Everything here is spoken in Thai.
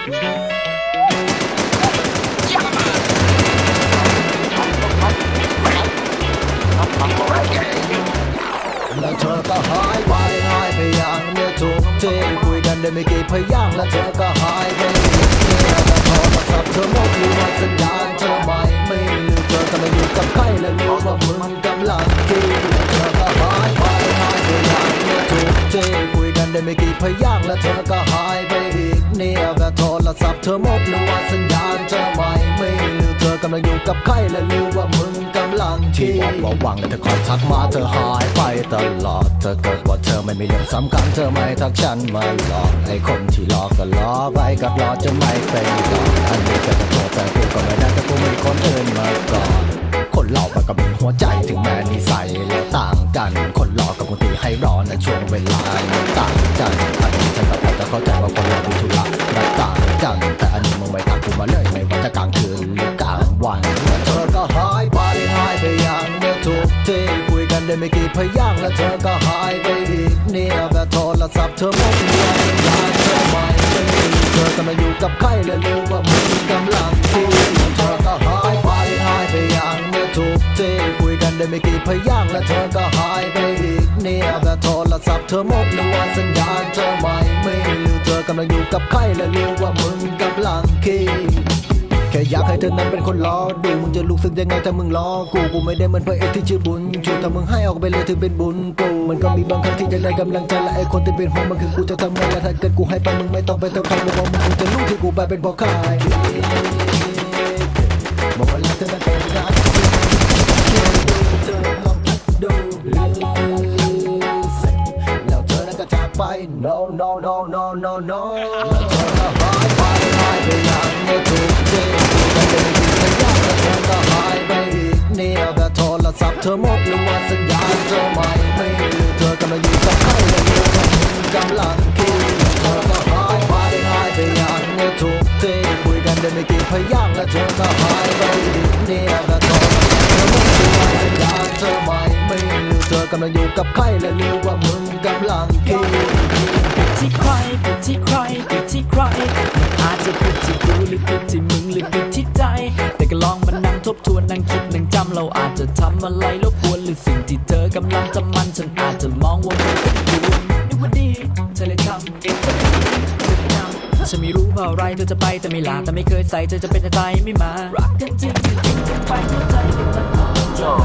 แล้วเธอก็หายไปหายไปอย่างเนี้ยทุกทีคุยกันได้ไม่กี่พยางแล้วเธอก็หายไปเนี่ยแต่โทรศัพท์เธอมดหรือว่าสัญญาณเธอไม่ไม่ลืมเธอกำลังอยู่กับใครและรู้ว่ามึงกำลังคิดแล้วเธอก็หายไปหายไปอย่างเนี้ยทุกทีคุยกันได้ไม่กี่พยางแล้วเธอก็หายไป เนี่ยแต่โทรศัพท์เธอหมดหรือว่าสัญญาณเธอไม่ไม่ลืมเธอกำลังอยู่กับใครและรู้ว่ามึงกำลังคิดว่าหวังแล้วเธอคอยทักมาเธอหายไปตลอด เธอเกิดว่าเธอไม่มีเรื่องสำคัญเธอไม่ทักฉันมาหลอกไอ้คนที่หลอกก็หล้อไปกับหลอกจะไม่เป็นหรอกอันนี้ก็จะโทษแต่กูก็ไม่ได้แต่กูมีคนอื่นมาก่อนคนหลอกมันก็มีหัวใจถึงแม้นิสัยเราต่างกัน คนหลอกกับคนที่ให้รอในช่วงเวลา ทีคุยกันได้ไม่กี่พยางแล้วเธอก็หายไปอีกเนี่ยแบบโทรศัพท์เธอหมดเวลาสัญญาเธอไม่ไม่เธอกำลังอยู่กับใครและรู้ว่ามึงกำลังคิดเธอก็หายไปหายไปอย่างเนี้ยทุกทีคุยกันได้ไม่กี่พยางแล้วเธอก็หายไปอีกเนี่ยแบบโทรศัพท์เธอหมดหรือว่าสัญญาณเธอไม่ไม่รู้เธอกำลังอยู่กับใครและรู้ว่ามึงกำลังคิด แค่อยากให้เธอนั้นเป็นคนล้อดูมึงจะรู้สึกยังไงถ้ามึงล้อกูกูไม่ได้เหมือนพระเอกที่ชื่อบุญชูถ้ามึงให้ออกไปเลยถือเป็นบุญกูมันก็มีบางครั้งที่จะได้กำลังใจและไอ้คนที่เป็นห่วงมันคือกูจะทำไงล่ะถ้าเกิดกูให้ไปมึงไม่ต้องไปเท่าใครบอกว่ามึงคงจะรู้ที่กูไปเป็นเพราะใคร no no no no no no แล้วเธอก็หายไปหายไปอย่างไม่ถูกที่กันเลยที่สัญญาแล้วเธอก็หายไปอีกเนี่ยแบบโทรศัพท์เธอหมดหรือว่าสัญญาณเธอไม่ไม่รู้เธอกำลังอยู่กับใครและรู้ว่ามึงกำลังคิดเธอก็หายไปหายไปอย่างไม่ถูกที่คุยกันได้ไม่กี่พยางค์แล้วเธอก็หายไปอีกเนี่ยแบบโทรศัพท์เธอหมดหรือว่าสัญญาณเธอไม่ไม่รู้เธอกำลังอยู่กับใครและรู้ว่ามึงกำลังคิดผิด ที่ใครผิดที่ใครผิดที่ใคร อาจจะผิดที่กูหรือผิดที่มึงหรือผิดที่ใจ แต่ก็ลองมานั่งทบทวนนั่งคิดนั่งจำเราอาจจะทำอะไรรบกวนหรือสิ่งที่เธอกำลังจะมันฉันอาจจะมองว่ามันสมควรนึกว่าดีเธอเลยทำเองฉันไม่รู้ว่าอะไรเธอจะไปแต่ไม่ลาแต่ไม่เคยใส่เธอจะเป็นอะไรไม่มา รักกันจริงจริงกันไปเข้าใจกันมัน